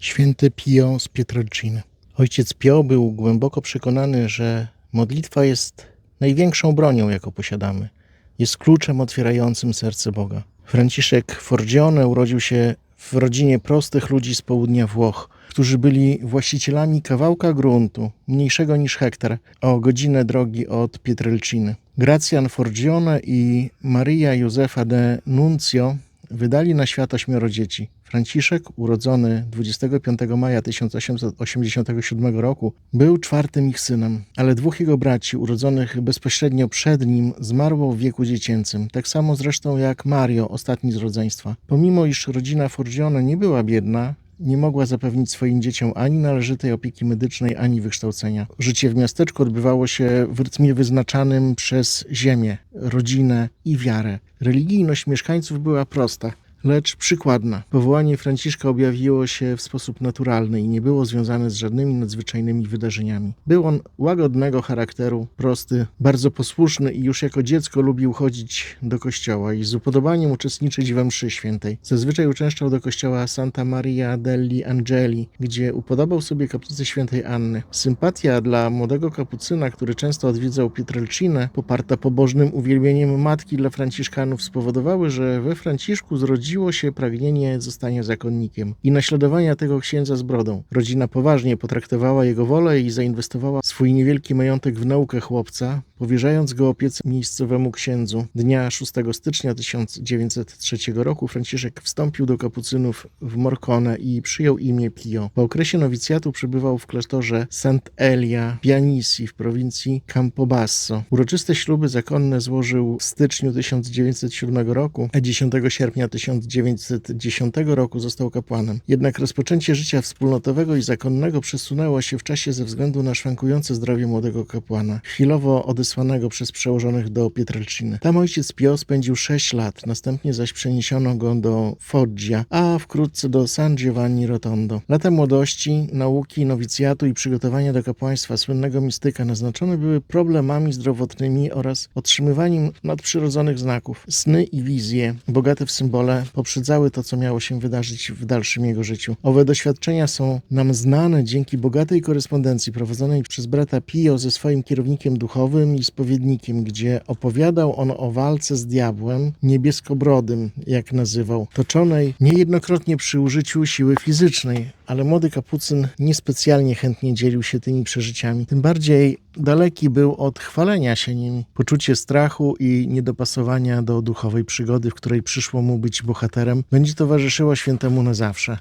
Święty Pio z Pietrelciny. Ojciec Pio był głęboko przekonany, że modlitwa jest największą bronią, jaką posiadamy. Jest kluczem otwierającym serce Boga. Franciszek Forgione urodził się w rodzinie prostych ludzi z południa Włoch, którzy byli właścicielami kawałka gruntu, mniejszego niż hektar, o godzinę drogi od Pietrelciny. Gracjan Forgione i Maria Józefa de Nuncio wydali na świat ośmioro dzieci. Franciszek, urodzony 25 maja 1887 roku, był czwartym ich synem, ale dwóch jego braci, urodzonych bezpośrednio przed nim, zmarło w wieku dziecięcym, tak samo zresztą jak Mario, ostatni z rodzeństwa. Pomimo iż rodzina Forgione nie była biedna, nie mogła zapewnić swoim dzieciom ani należytej opieki medycznej, ani wykształcenia. Życie w miasteczku odbywało się w rytmie wyznaczanym przez ziemię, rodzinę i wiarę. Religijność mieszkańców była prosta, lecz przykładna. Powołanie Franciszka objawiło się w sposób naturalny i nie było związane z żadnymi nadzwyczajnymi wydarzeniami. Był on łagodnego charakteru, prosty, bardzo posłuszny i już jako dziecko lubił chodzić do kościoła i z upodobaniem uczestniczyć we mszy świętej. Zazwyczaj uczęszczał do kościoła Santa Maria degli Angeli, gdzie upodobał sobie kaplicę świętej Anny. Sympatia dla młodego kapucyna, który często odwiedzał Pietrelcinę, poparta pobożnym uwielbieniem matki dla franciszkanów, spowodowały, że we Franciszku zrodziło się pragnienie zostania zakonnikiem i naśladowania tego księdza z brodą. Rodzina poważnie potraktowała jego wolę i zainwestowała swój niewielki majątek w naukę chłopca, powierzając go opiece miejscowemu księdzu. Dnia 6 stycznia 1903 roku Franciszek wstąpił do kapucynów w Morcone i przyjął imię Pio. Po okresie nowicjatu przebywał w klasztorze Sant'Elia Pianisi w prowincji Campobasso. Uroczyste śluby zakonne złożył w styczniu 1907 roku, a 10 sierpnia 1910 roku został kapłanem. Jednak rozpoczęcie życia wspólnotowego i zakonnego przesunęło się w czasie ze względu na szwankujące zdrowie młodego kapłana, chwilowo odesłanego przez przełożonych do Pietrelciny. Tam ojciec Pio spędził 6 lat, następnie zaś przeniesiono go do Foggia, a wkrótce do San Giovanni Rotondo. Lata młodości, nauki, nowicjatu i przygotowania do kapłaństwa słynnego mistyka naznaczone były problemami zdrowotnymi oraz otrzymywaniem nadprzyrodzonych znaków. Sny i wizje, bogate w symbole, poprzedzały to, co miało się wydarzyć w dalszym jego życiu. Owe doświadczenia są nam znane dzięki bogatej korespondencji prowadzonej przez brata Pio ze swoim kierownikiem duchowym i spowiednikiem, gdzie opowiadał on o walce z diabłem, niebieskobrodym, jak nazywał, toczonej niejednokrotnie przy użyciu siły fizycznej, ale młody kapucyn niespecjalnie chętnie dzielił się tymi przeżyciami. Tym bardziej daleki był od chwalenia się nimi. Poczucie strachu i niedopasowania do duchowej przygody, w której przyszło mu być bohaterem, będzie towarzyszyło świętemu na zawsze.